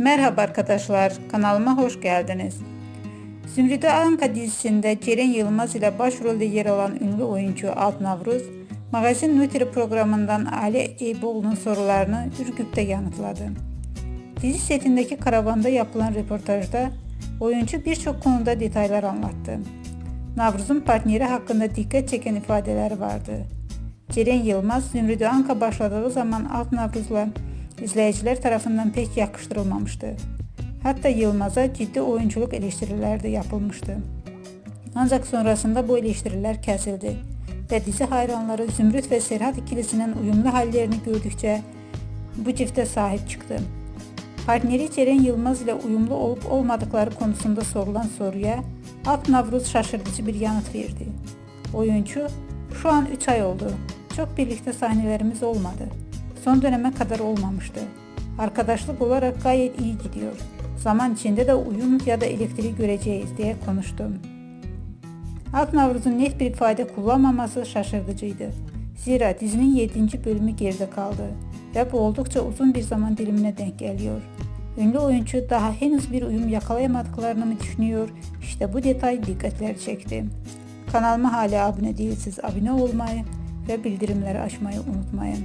Merhaba arkadaşlar, kanalıma hoş geldiniz. Zümrüdü Anka dizisinde Ceren Yılmaz ile başrolde yer alan ünlü oyuncu Alt Navruz, Magazin Nutri programından Ali Eyüboğlu'nun sorularını Ürgüp'te yanıtladı. Dizi setindeki karavanda yapılan röportajda oyuncu birçok konuda detaylar anlattı. Navruz'un partneri hakkında dikkat çeken ifadeler vardı. Ceren Yılmaz, Zümrüdü Anka başladığı zaman Alt Navruz'la izleyiciler tarafından pek yakıştırılmamıştı. Hatta Yılmaz'a ciddi oyunculuk eleştiriler de yapılmıştı. Ancak sonrasında bu eleştiriler kesildi ve dizi hayranları Zümrüt ve Serhat ikilisinin uyumlu hallerini gördükçe bu çifte sahip çıktı. Partneri Ceren Yılmaz ile uyumlu olup olmadıkları konusunda sorulan soruya Alp Navruz şaşırtıcı bir yanıt verdi. Oyuncu, şu an 3 ay oldu. Çok birlikte sahnelerimiz olmadı. Son döneme kadar olmamıştı. Arkadaşlık olarak gayet iyi gidiyor. Zaman içinde de uyum ya da elektriği göreceğiz diye konuştum. Alp Navruz'un net bir ifade kullanmaması şaşırtıcıydı. Zira dizinin 7. bölümü geride kaldı ve bu oldukça uzun bir zaman dilimine denk geliyor. Ünlü oyuncu daha henüz bir uyum yakalayamadıklarını mı düşünüyor? İşte bu detay dikkatleri çekti. Kanalıma hala abone değilseniz abone olmayı ve bildirimleri açmayı unutmayın.